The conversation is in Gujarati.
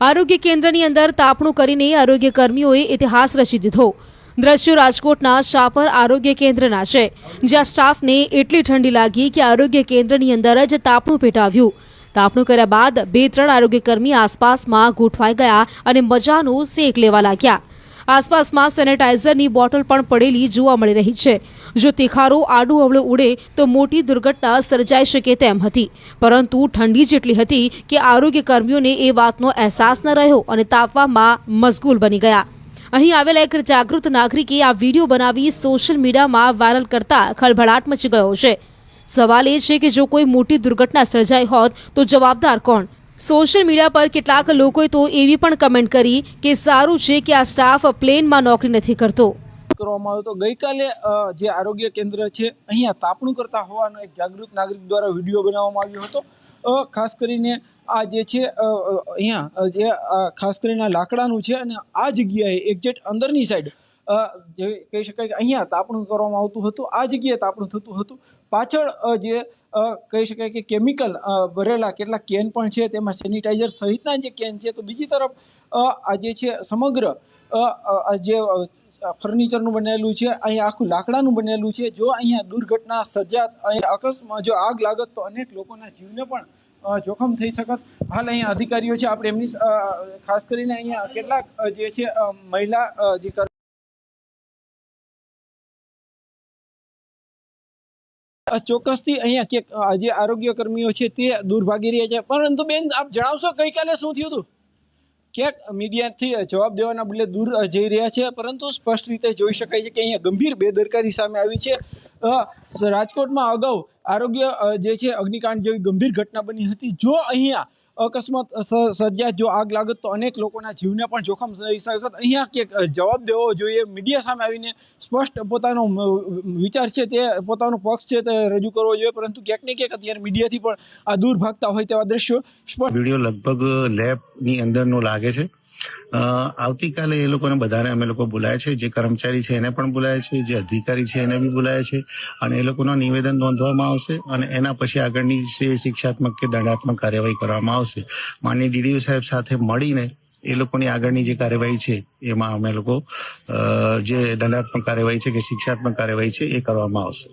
આરોગ્ય કેન્દ્રની અંદર તાપણું કરીને આરોગ્ય કર્મીઓએ ઇતિહાસ રચી દીધો. દ્રશ્યો રાજકોટના શાપર આરોગ્ય કેન્દ્રના છે, જ્યાં સ્ટાફને એટલી ઠંડી લાગી કે આરોગ્ય કેન્દ્રની અંદર જ તાપણું પેટાવ્યું. તાપણું કર્યા બાદ બે ત્રણ આરોગ્ય કર્મી આસપાસમાં ગોઠવાઈ ગયા અને મજાનો શેક લેવા લાગ્યા. આસપાસમાં સેનેટાઇઝરની બોટલ પણ પડેલી જોવા મળી રહી છે. જો તિખારો આડું અવળું ઉડે તો મોટી દુર્ઘટના સર્જાઈ શકે તેમ હતી. પરંતુ ઠંડી જેટલી હતી કે આરોગ્ય કર્મીઓને એ વાતનો અહેસાસ ન રહ્યો અને તાપવામાં મશગુલ બની ગયા. અહીં આવેલા એક જાગૃત નાગરિકે આ વીડિયો બનાવી સોશિયલ મીડિયામાં વાયરલ કરતા ખળભળાટ મચી ગયો છે. સવાલ એ છે કે જો કોઈ મોટી દુર્ઘટના સર્જાઈ હોત તો જવાબદાર કોણ? સોશિયલ મીડિયા પર કેટલાક લોકોએ તો એવી પણ કમેન્ટ કરી કે સારું છે કે આ સ્ટાફ પ્લેનમાં નોકરી નથી કરતો. કરવામાં આવ્યો તો ગઈકાલે જે આરોગ્ય કેન્દ્ર છે, અહીંયા તાપણું કરતા હોવાનો એક જાગૃત નાગરિક દ્વારા વીડિયો બનાવવામાં આવ્યો હતો. ખાસ કરીને આ જે છે અહીંયા જે ખાસ કરીને લાકડાનું છે અને આ જગ્યાએ એક્ઝેક્ટ અંદરની સાઈડ જે કહી શકાય કે અહીંયા તાપણું કરવામાં આવતું હતું, આ જગ્યાએ તાપણું થતું હતું. પાછળ જે કહી શકાય કે કેમિકલ ભરેલા કેટલાક કેન પણ છે, તેમાં સેનિટાઈઝર સહિતના જે કેન છે, તો બીજી તરફ આ જે છે સમગ્ર જે ફર્નિચરનું બનેલું છે અહીંયા આખું લાકડાનું બનેલું છે, જો અહીંયા દુર્ઘટના સર્જાત અકસ્માત, જો આગ લાગત, તો અનેક લોકોના જીવને પણ જોખમ થઈ શકત. હાલ અહીંયા અધિકારીઓ છે, આપણે એમની ખાસ કરીને અહીંયા કેટલાક જે છે મહિલા જે ચોક્કસથી અહીંયા કે જે આરોગ્ય કર્મીઓ છે તે દૂર ભાગી રહ્યા છે. પરંતુ બેન, આપ જણાવશો ગઈકાલે શું થયું હતું? ક્યાંક મીડિયાથી જવાબ દેવાના બદલે દૂર જઈ રહ્યા છે, પરંતુ સ્પષ્ટ રીતે જોઈ શકાય છે કે અહીંયા ગંભીર બેદરકારી સામે આવી છે. રાજકોટમાં અગાઉ આરોગ્ય જે છે, અગ્નિકાંડ જેવી ગંભીર ઘટના બની હતી. જો અહીંયા અકસ્માત સર્જા જો આગ લાગત તો અનેક લોકોના જીવને પણ જોખમ થઈ શકત અહીંયા ક્યાંક જવાબ દેવો જોઈએ. મીડિયા સામે આવીને સ્પષ્ટ પોતાનો વિચાર છે તે, પોતાનો પક્ષ છે તે રજૂ કરવો જોઈએ. પરંતુ ક્યાંક ને ક્યાંક અત્યારે મીડિયાથી પણ આ દૂર ભાગતા હોય તેવા દ્રશ્યો વીડિયો લગભગ લેબની અંદરનો લાગે છે. આવતીકાલે એ લોકોને બધાને અમે લોકો બોલાયા છે. જે કર્મચારી છે એને પણ બોલાયા છે, જે અધિકારી છે એને બી બોલાયા છે અને એ લોકોનું નિવેદન નોંધવામાં આવશે અને એના પછી આગળની જે શિક્ષાત્મક કે દંડાત્મક કાર્યવાહી કરવામાં આવશે. માનની ડીડીઓ સાહેબ સાથે મળીને એ લોકોની આગળની જે કાર્યવાહી છે, એમાં અમે લોકો જે દંડાત્મક કાર્યવાહી છે કે શિક્ષાત્મક કાર્યવાહી છે એ કરવામાં આવશે.